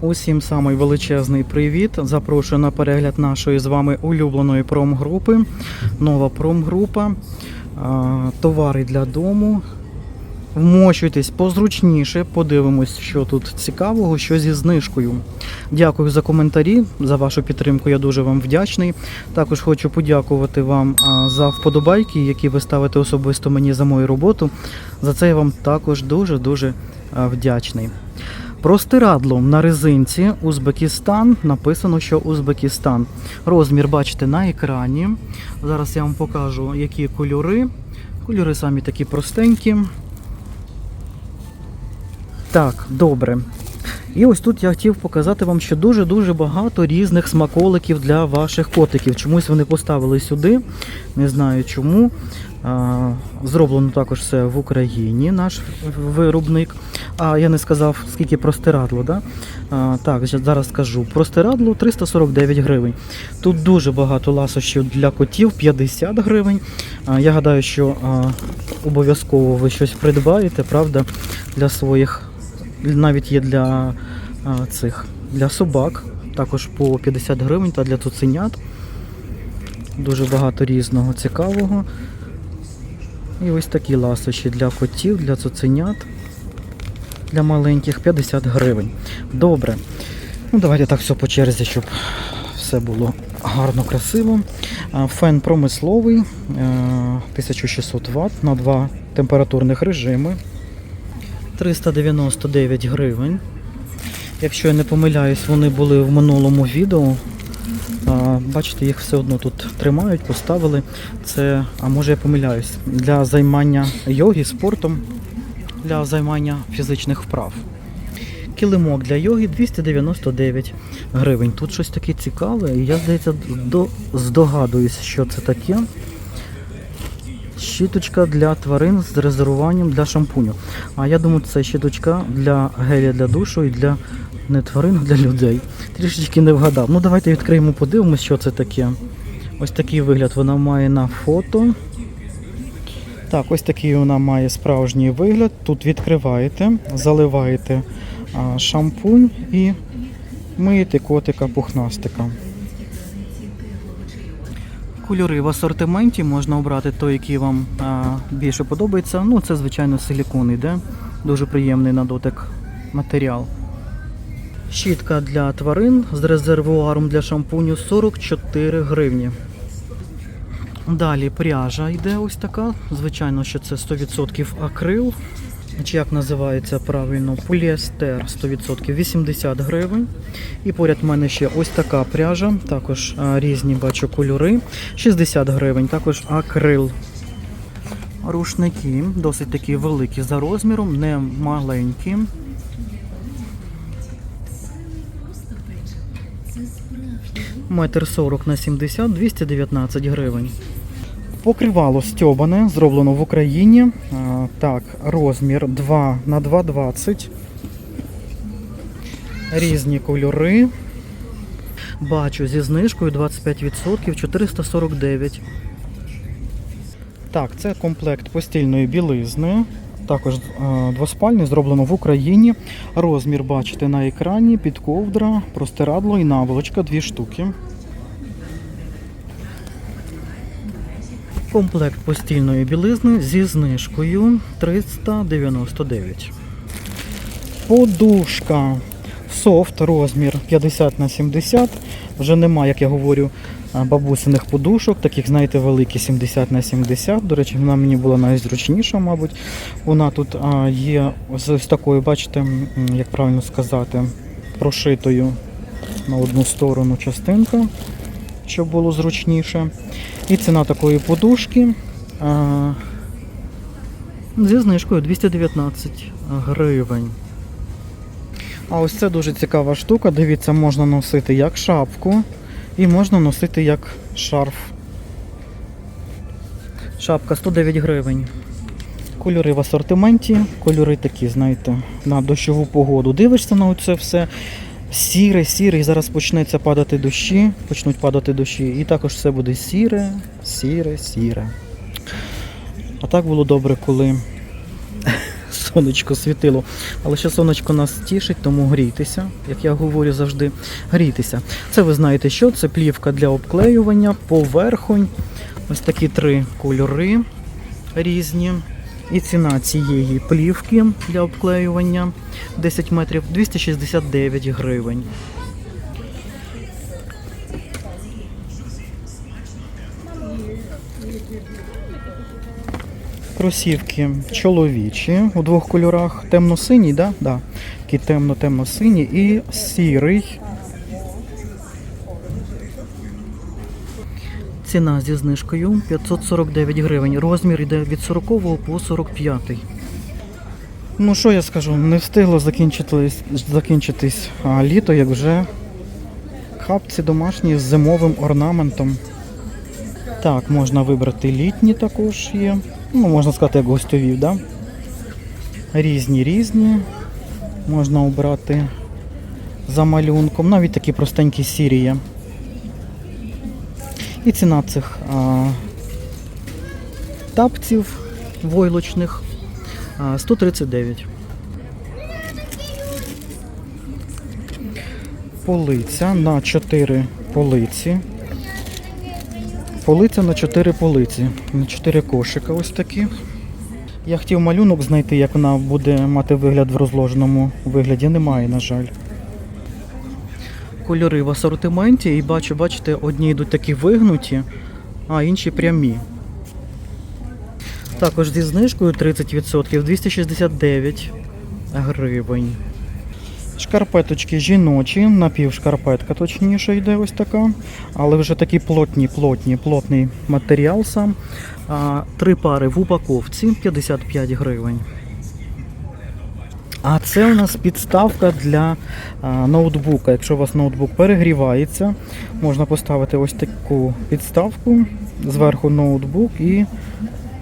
Усім самий величезний привіт. Запрошую на перегляд нашої з вами улюбленої промгрупи. Нова промгрупа. Товари для дому. Вмощуйтесь позручніше, подивимось, що тут цікавого, що зі знижкою. Дякую за коментарі, за вашу підтримку. Я дуже вам вдячний. Також хочу подякувати вам за вподобайки, які ви ставите особисто мені за мою роботу. За це я вам також дуже-дуже вдячний. Простирадло на резинці Узбекистан. Написано, що Узбекистан. Розмір бачите на екрані. Зараз я вам покажу, які кольори. Кольори самі такі простенькі. Так, добре. І ось тут я хотів показати вам, що дуже-дуже багато різних смаколиків для ваших котиків. Чомусь вони поставили сюди. Не знаю чому. Зроблено також все в Україні, наш виробник. А я не сказав, скільки простирадло. Да? А, так, зараз скажу. Простирадло 349 гривень. Тут дуже багато ласощів для котів, 50 гривень. А, я гадаю, що обов'язково ви щось придбаєте, правда, для своїх навіть є для а, цих для собак, також по 50 гривень та для цуценят. Дуже багато різного цікавого. І ось такі ласощі для котів, для цуценят, для маленьких 50 гривень. Добре. Ну, давайте так все по черзі, щоб все було гарно, красиво. Фен промисловий, е, 1600 Вт на два температурних режими. 399 гривень. Якщо я не помиляюсь, вони були в минулому відео. Бачите, їх все одно тут тримають, поставили. Це, а може я помиляюсь, для займання йоги, спортом, для займання фізичних вправ. Килимок для йоги 299 гривень. Тут щось таке цікаве, я, здається, до, здогадуюсь, що це таке. Щіточка для тварин з резервуванням для шампуню. А я думаю, це щіточка для геля для душу і для не тварин, а для людей. Трішечки не вгадав. Ну давайте відкриємо, подивимось, що це таке. Ось такий вигляд вона має на фото. Так, ось такий вона має справжній вигляд. Тут відкриваєте, заливаєте шампунь і миєте котика пухнастика. Кольори в асортименті можна обрати той, який вам а, більше подобається. Ну, це, звичайно, силікон йде. Дуже приємний на дотик матеріал. Щітка для тварин з резервуаром для шампуню 44 гривні. Далі пряжа йде ось така. Звичайно, що це 100% акрил. Чи як називається правильно? Поліестер 100% 80 гривень. І поряд в мене ще ось така пряжа, також різні бачу кольори. 60 гривень, також акрил. Рушники досить такі великі за розміром, не маленькі. Метр 40 на 70, 219 гривень. Покривало стьобане, зроблено в Україні. Так, розмір 2 на 2,20. Різні кольори. Бачу зі знижкою 25% 449. Так, це комплект постільної білизни. Також е, двоспальний, зроблено в Україні. Розмір бачите на екрані, під ковдра, простирадло і наволочка, дві штуки. Комплект постільної білизни зі знижкою 399. Подушка. Софт розмір 50 на 70. Вже нема, як я говорю, бабусиних подушок, таких, знаєте, великі 70 на 70. До речі, вона мені була найзручніша, мабуть. Вона тут а, є з такою, бачите, як правильно сказати, прошитою на одну сторону частинка, щоб було зручніше. І ціна такої подушки а, зі знижкою 219 гривень. А ось це дуже цікава штука. Дивіться, можна носити як шапку і можна носити як шарф. Шапка 109 гривень. Кольори в асортименті, кольори такі, знаєте, на дощову погоду. Дивишся на це все. Сіре, сіре, і зараз почнеться падати дощі, почнуть падати дощі, і також все буде сіре, сіре, сіре. А так було добре, коли сонечко світило. Але ще сонечко нас тішить, тому грійтеся, як я говорю завжди, грійтеся. Це ви знаєте, що це плівка для обклеювання, поверхонь. Ось такі три кольори різні. І ціна цієї плівки для обклеювання 10 метрів 269 гривень. Кросівки чоловічі у двох кольорах. Темно-синій, да? Да. Такий темно-темно-синій і сірий. Ціна зі знижкою 549 гривень. Розмір йде від 40 по 45. Ну що я скажу, не встигло закінчитись, закінчитись а, літо, як вже хапці домашні з зимовим орнаментом. Так, можна вибрати літні також є. Ну, можна сказати, як гостьові, да? Різні різні. Можна обрати за малюнком. Навіть такі простенькі сірі є. І ціна цих а, тапців войлочних а, 139. Полиця на 4 полиці. Полиця на 4 полиці. На 4 кошика ось такі. Я хотів малюнок знайти, як вона буде мати вигляд в розложеному вигляді. Немає, на жаль. Кольори в асортименті і бачу, бачите, одні йдуть такі вигнуті, а інші прямі. Також зі знижкою 30% 269 гривень. Шкарпеточки жіночі, напівшкарпетка точніше йде ось така. Але вже такі плотні, плотні, плотний матеріал сам. Три пари в упаковці 55 гривень. А це у нас підставка для ноутбука. Якщо у вас ноутбук перегрівається, можна поставити ось таку підставку, зверху ноутбук і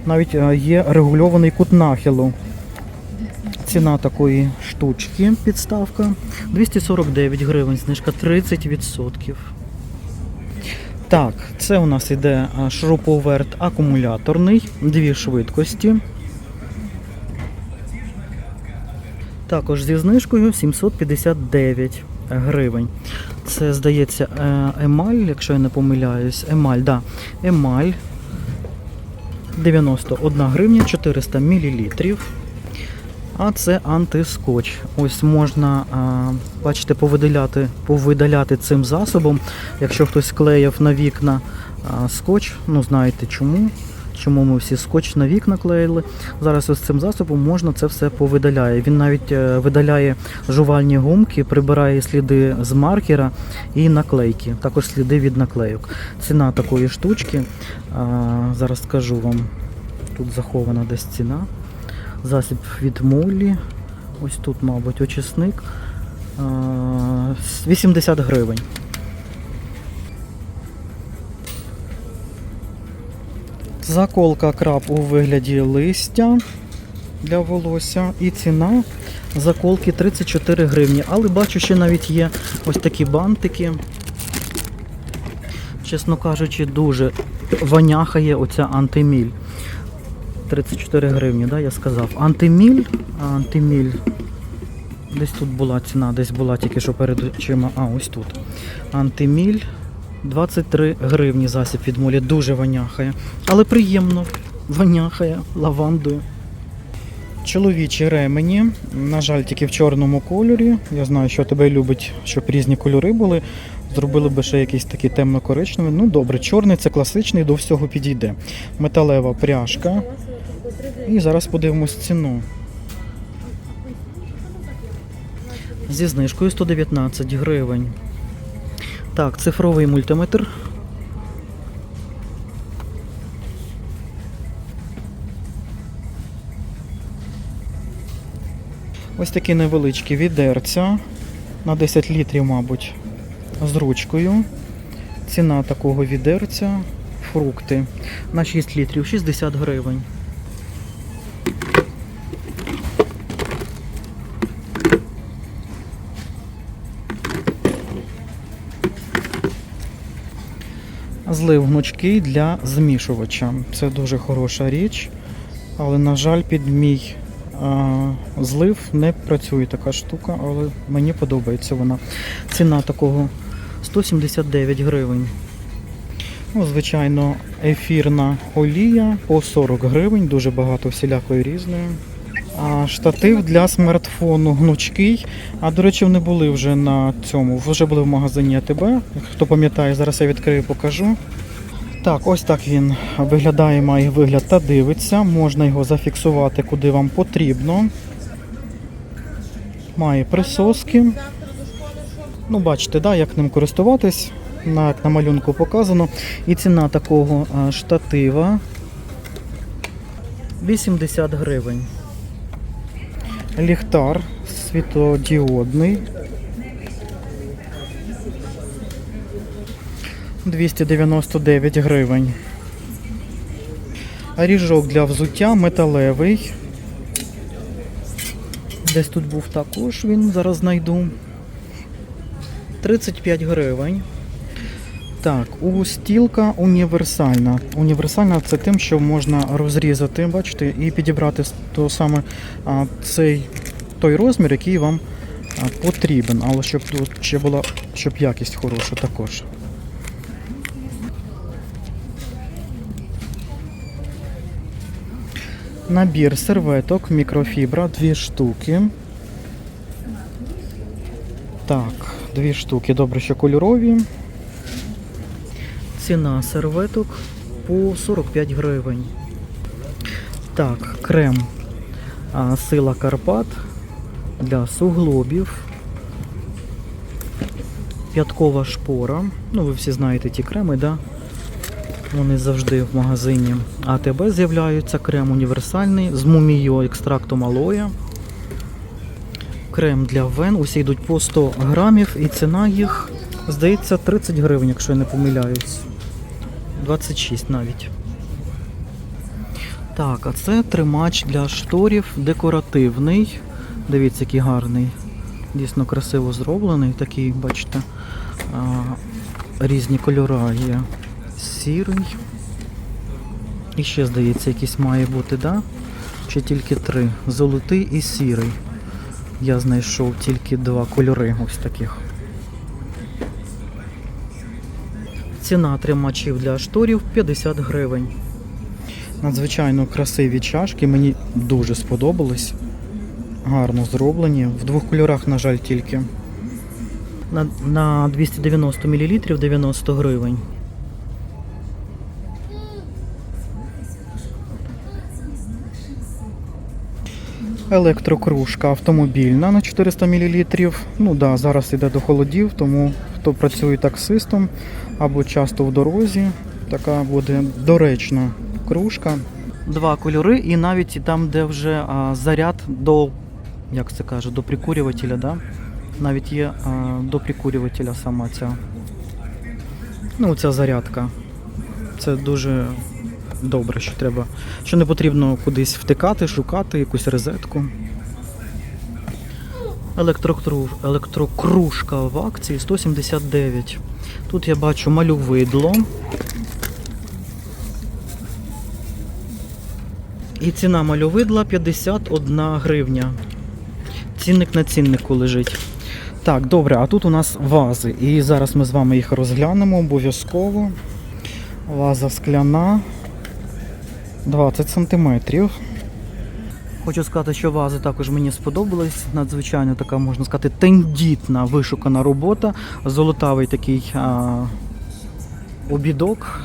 навіть є регульований кут нахилу. Ціна такої штучки підставка 249 гривень, знижка 30%. Так, це у нас іде шуруповерт акумуляторний, дві швидкості. Також зі знижкою 759 гривень. Це, здається, е, емаль, якщо я не помиляюсь. Емаль, да. Емаль 91 гривня 400 мл. А це антискотч. Ось можна, бачите, повидаляти, повидаляти цим засобом. Якщо хтось клеїв на вікна скотч, ну знаєте чому. Чому ми всі скотч на вікна клеїли. Зараз ось цим засобом можна це все повидаляє. Він навіть е, видаляє жувальні гумки, прибирає сліди з маркера і наклейки, також сліди від наклейок. Ціна такої штучки, зараз скажу вам, тут захована десь ціна. Засіб від молі. Ось тут, мабуть, очисник. 80 гривень. Заколка краб у вигляді листя для волосся. І ціна заколки 34 гривні. Але бачу, ще навіть є ось такі бантики. Чесно кажучи, дуже воняхає оця антиміль. 34 гривні, да, я сказав. Антиміль, антиміль. Десь тут була ціна, десь була тільки що перед очима. А, ось тут. Антиміль 23 гривні засіб від молі. Дуже воняхає. Але приємно. Воняхає лавандою. Чоловічі ремені, на жаль, тільки в чорному кольорі. Я знаю, що тебе любить, щоб різні кольори були. Зробили би ще якийсь такий темно-коричневий. Ну добре, чорний це класичний, до всього підійде. Металева пряжка. І зараз подивимось ціну. Зі знижкою 119 гривень. Так, цифровий мультиметр. Ось такі невеличкі відерця на 10 літрів, мабуть, з ручкою. Ціна такого відерця фрукти на 6 літрів 60 гривень. Злив гнучкий для змішувача. Це дуже хороша річ, але, на жаль, під мій а, злив не працює така штука, але мені подобається вона. Ціна такого 179 гривень. Ну, звичайно, ефірна олія по 40 гривень, дуже багато всілякої різної. Штатив для смартфону гнучкий. А до речі, вони були вже на цьому, вже були в магазині АТБ. Хто пам'ятає, зараз я відкрию, покажу. Так, ось так він виглядає, має вигляд та дивиться. Можна його зафіксувати куди вам потрібно. Має присоски. Ну, бачите, да, як ним користуватись. Як на малюнку показано. І ціна такого штатива 80 гривень. Ліхтар світлодіодний. 299 гривень. Ріжок для взуття металевий. Десь тут був також він, зараз знайду. 35 гривень. Так, устілка універсальна. Універсальна це тим, що можна розрізати, бачите, і підібрати то саме цей той розмір, який вам потрібен. Але щоб тут ще була щоб якість хороша також. Набір серветок, мікрофібра, дві штуки. Так, дві штуки. Добре, що кольорові. Ціна серветок по 45 гривень. Так, крем а, Сила Карпат для суглобів. П'яткова шпора. Ну, ви всі знаєте ті креми, да? Вони завжди в магазині АТБ з'являються. Крем універсальний з мумією екстрактом алоя. Крем для вен. Усі йдуть по 100 грамів і ціна їх, здається, 30 гривень, якщо я не помиляюсь. 26 навіть. Так, а це тримач для шторів декоративний. Дивіться, який гарний. Дійсно красиво зроблений. Такий, бачите, різні кольори є. Сірий. І ще, здається, якийсь має бути, да? Чи тільки три? Золотий і сірий. Я знайшов тільки два кольори ось таких. Ціна тримачів для шторів 50 гривень. Надзвичайно красиві чашки, мені дуже сподобались. Гарно зроблені. В двох кольорах, на жаль, тільки. На, на 290 мл 90 гривень. Електрокружка автомобільна на 400 мл. Ну да, зараз йде до холодів, тому хто працює таксистом або часто в дорозі, така буде доречна кружка. Два кольори, і навіть там, де вже а, заряд до, як це каже, до прикурювателя, да? навіть є а, до прикурювателя сама ця. Ну, ця зарядка. Це дуже добре, що треба. Що не потрібно кудись втикати, шукати якусь розетку. Електрокру... Електрокружка в акції 179. Тут я бачу малювидло. І ціна мальовидла 51 гривня. Цінник на ціннику лежить. Так, добре, а тут у нас вази. І зараз ми з вами їх розглянемо обов'язково. Ваза скляна. 20 сантиметрів. Хочу сказати, що вази також мені сподобались. Надзвичайно така, можна сказати, тендітна вишукана робота. Золотавий такий а, обідок.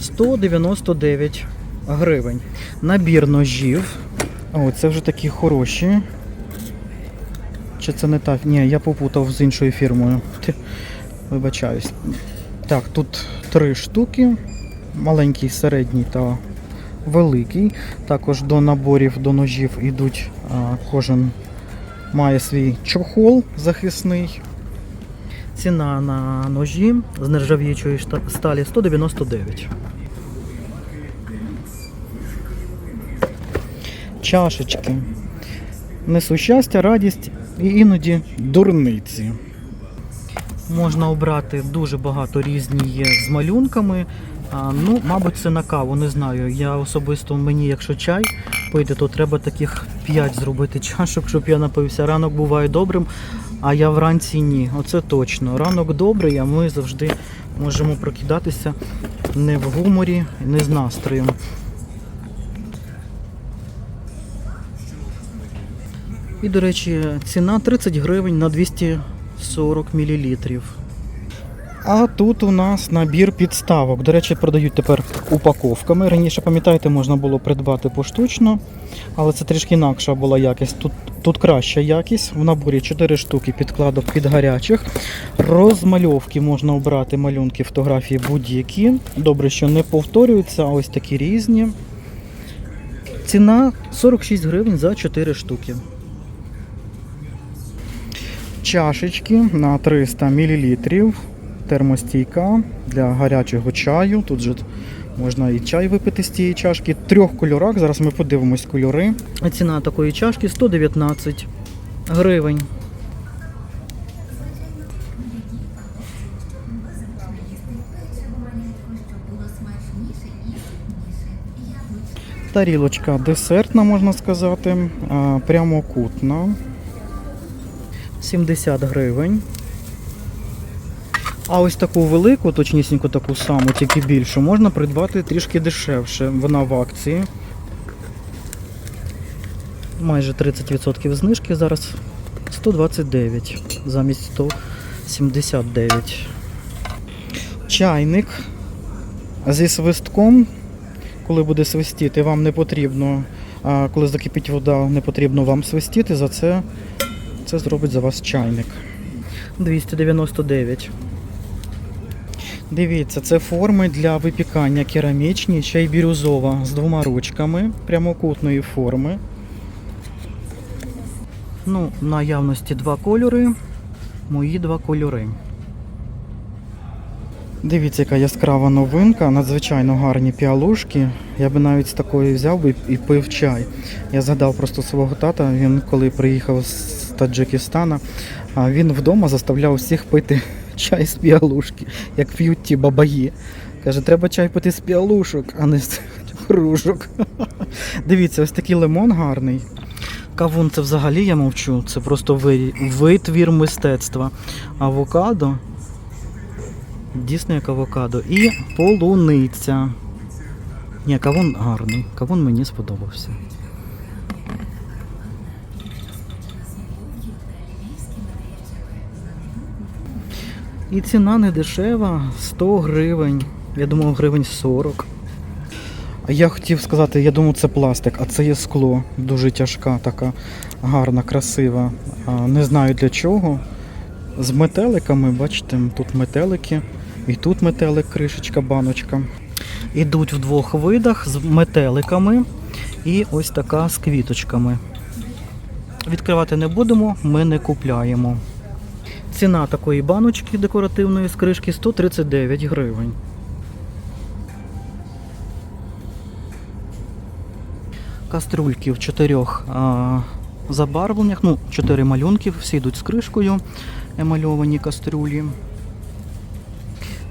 «199 гривень. Набір ножів. О, це вже такі хороші. Чи це не так? Ні, я попутав з іншою фірмою. Вибачаюсь. Так, тут три штуки. Маленький, середній та великий. Також до наборів до ножів йдуть. Кожен має свій чохол захисний. Ціна на ножі з нержавіючої сталі 199. Чашечки. Несу щастя, радість і іноді дурниці. Можна обрати дуже багато різні є з малюнками. А, ну, мабуть, це на каву, не знаю. Я особисто мені, якщо чай пити, то треба таких 5 зробити чашок, щоб я напився. Ранок буває добрим, а я вранці ні. Оце точно. Ранок добрий, а ми завжди можемо прокидатися не в гуморі, не з настроєм. І, до речі, ціна 30 гривень на 240 мл. А тут у нас набір підставок. До речі, продають тепер упаковками. Раніше, пам'ятаєте, можна було придбати поштучно, але це трішки інакша була якість. Тут, тут краща якість. В наборі 4 штуки підкладок під гарячих. Розмальовки можна обрати малюнки, фотографії будь-які. Добре, що не повторюються, а ось такі різні. Ціна 46 гривень за 4 штуки. Чашечки на 300 мл. Термостійка для гарячого чаю. Тут же можна і чай випити з цієї чашки. Трьох кольорах. Зараз ми подивимось кольори. Ціна такої чашки 119 гривень. Тарілочка десертна, можна сказати, прямокутна. 70 гривень. А ось таку велику, точнісінько таку саму, тільки більшу, можна придбати трішки дешевше. Вона в акції. Майже 30% знижки зараз 129 замість 179. Чайник зі свистком. Коли буде свистіти, вам не потрібно, коли закипить вода, не потрібно вам свистіти, за це це зробить за вас чайник. 299. Дивіться, це форми для випікання керамічні, ще й бірюзова з двома ручками прямокутної форми. Ну, в наявності два кольори. Мої два кольори. Дивіться, яка яскрава новинка, надзвичайно гарні піалушки. Я би навіть з такої взяв би і пив чай. Я згадав просто свого тата, він коли приїхав з Таджикистана, він вдома заставляв всіх пити чай з піалушки, як п'ють ті бабаї. Каже, треба чай пити з піалушок, а не з кружок. Дивіться, ось такий лимон гарний. Кавун це взагалі я мовчу, це просто витвір мистецтва. Авокадо. Дійсно як авокадо. І полуниця. Ні, кавун гарний. Кавун мені сподобався. І ціна не дешева 100 гривень. Я думав, гривень 40. А я хотів сказати, я думав, це пластик, а це є скло. Дуже тяжка, така гарна, красива. Не знаю для чого. З метеликами, бачите, тут метелики. І тут метелик, кришечка, баночка. Ідуть в двох видах з метеликами і ось така з квіточками. Відкривати не будемо, ми не купляємо. Ціна такої баночки декоративної з кришки 139 гривень. Каструльки в чотирьох а, забарвленнях, ну, чотири малюнки, всі йдуть з кришкою, емальовані каструлі.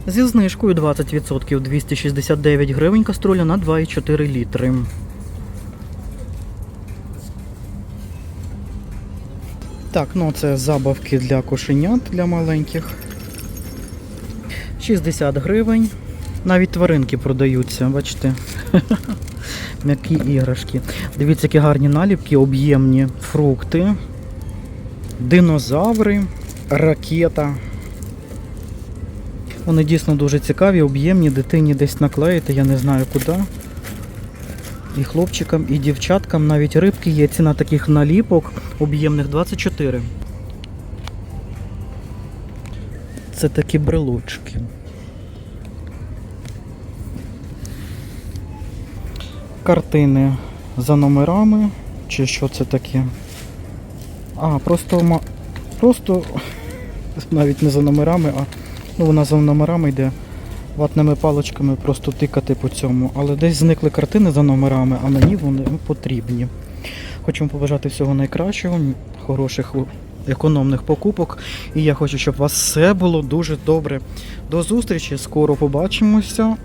Зі знижкою 20% 269 гривень каструля на 2,4 літри. Так, ну це забавки для кошенят для маленьких. 60 гривень. Навіть тваринки продаються, бачите. М'які іграшки. Дивіться, які гарні наліпки, об'ємні фрукти, динозаври, ракета. Вони дійсно дуже цікаві, об'ємні, дитині десь наклеїти, я не знаю куди. І хлопчикам, і дівчаткам навіть рибки є. Ціна таких наліпок об'ємних 24. Це такі брелочки. Картини за номерами. Чи що це таке? А, просто просто навіть не за номерами, а ну, вона за номерами йде ватними паличками просто тикати по цьому. Але десь зникли картини за номерами, а мені вони потрібні. Хочу побажати всього найкращого, хороших економних покупок. І я хочу, щоб у вас все було дуже добре. До зустрічі, скоро побачимося.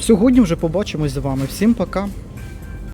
Сьогодні вже побачимось з вами. Всім пока!